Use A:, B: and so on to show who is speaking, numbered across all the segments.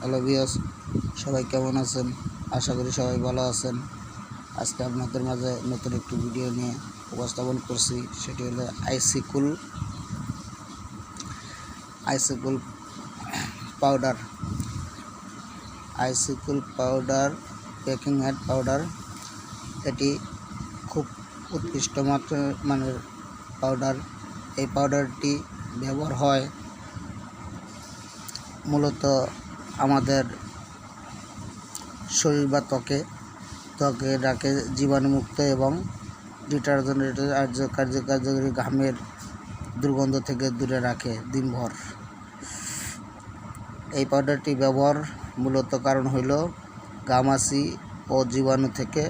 A: Hello সবাই কেমন আছেন? আশা করি সবাই ভালো আছেন। আজকে আপনাদের মাঝে নতুন একটি ভিডিও নিয়ে উপস্থাপন করছি, সেটি হলো ice cool ice cool powder. Ice cool powder, baking head powder, এটি খুব উৎকৃষ্ট মানের পাউডার। এই পাউডারটি ব্যবহার হয় মূলত আমাদের শরীর বা ত্বকে ত্বকে রাখে জীবাণুমুক্ত এবং ডিটারজেন্ট কার্য কার্য কার্যকরী ঘামের দুর্গন্ধ থেকে দূরে রাখে দিনভর। এই পাউডারটি ব্যবহার মূলত কারণ হইল ঘামাচি ও জীবাণু থেকে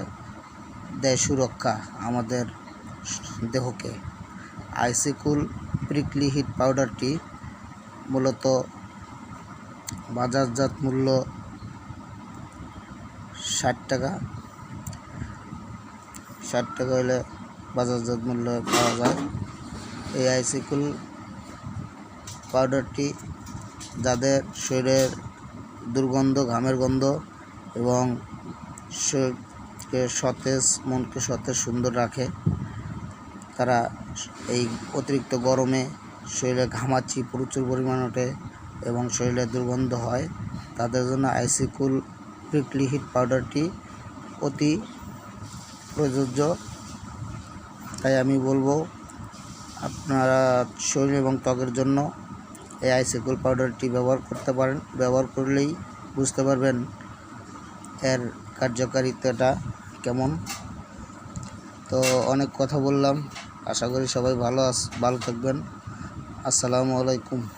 A: দেয় সুরক্ষা আমাদের দেহকে। আইসিকুল প্রিকলি হিট পাউডারটি মূলত বাজারজাত মূল্য ষাট টাকা। ষাট টাকা হলে বাজারজাত মূল্য পাওয়া যায়। এই আইসিকুল পাউডারটি যাদের শরীরের দুর্গন্ধ, ঘামের গন্ধ এবং শরীরকে সতেজ, মনকে সতেজ, সুন্দর রাখে, তারা এই অতিরিক্ত গরমে শরীরে ঘামাচ্ছি, প্রচুর পরিমাণ ওঠে। এবং শরীরে দুর্গন্ধ হয়, তাদের জন্য আইসিকুল প্রিকলি হিট পাউডারটি অতি প্রযোজ্য। তাই আমি বলব, আপনারা শরীর এবং ত্বকের জন্য এই আইসিকুল পাউডারটি ব্যবহার করতে পারেন, ব্যবহার করলেই বুঝতে পারবেন এর কার্যকারিতাটা কেমন। তো অনেক কথা বললাম, আশা করি সবাই ভালো আস ভালো থাকবেন। আসসালামু আলাইকুম।